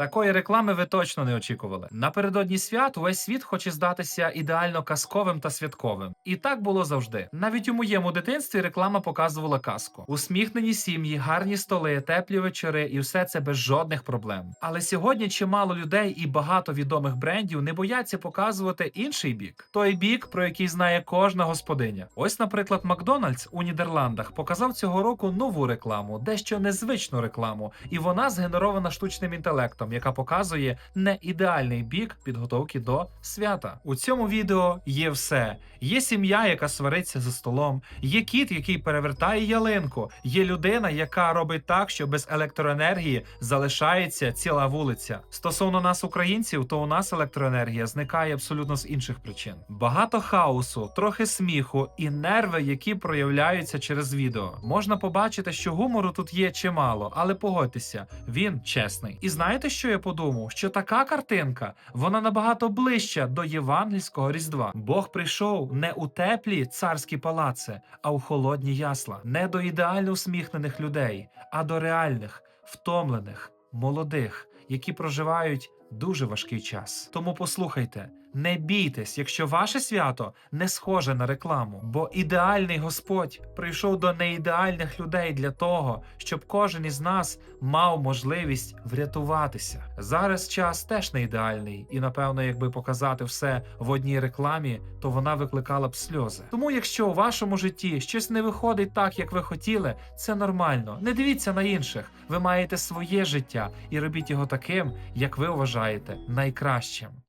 Такої реклами ви точно не очікували. Напередодні свят увесь світ хоче здатися ідеально казковим та святковим. І так було завжди. Навіть у моєму дитинстві реклама показувала казку. Усміхнені сім'ї, гарні столи, теплі вечори, і все це без жодних проблем. Але сьогодні чимало людей і багато відомих брендів не бояться показувати інший бік. Той бік, про який знає кожна господиня. Ось, наприклад, Макдональдс у Нідерландах показав цього року нову рекламу, дещо незвичну рекламу, і вона згенерована штучним інтелектом, яка показує не ідеальний бік підготовки до свята. У цьому відео є все: є сім'я, яка свариться за столом, є кіт, який перевертає ялинку, є людина, яка робить так, що без електроенергії залишається ціла вулиця. Стосовно нас, українців, то у нас електроенергія зникає абсолютно з інших причин. Багато хаосу, трохи сміху і нерви, які проявляються через відео. Можна побачити, що гумору тут є чимало, але погодьтеся, він чесний. І знаєте, що я подумав? Що така картинка вона набагато ближча до євангельського різдва. Бог прийшов не у теплі царські палаци, а у холодні ясла, не до ідеально усміхнених людей, а до реальних, втомлених, молодих, які проживають дуже важкий час. Тому послухайте. Не бійтесь, якщо ваше свято не схоже на рекламу, бо ідеальний Господь прийшов до неідеальних людей для того, щоб кожен із нас мав можливість врятуватися. Зараз час теж не ідеальний, і напевно, якби показати все в одній рекламі, то вона викликала б сльози. Тому, якщо у вашому житті щось не виходить так, як ви хотіли, це нормально. Не дивіться на інших. Ви маєте своє життя і робіть його таким, як ви вважаєте найкращим.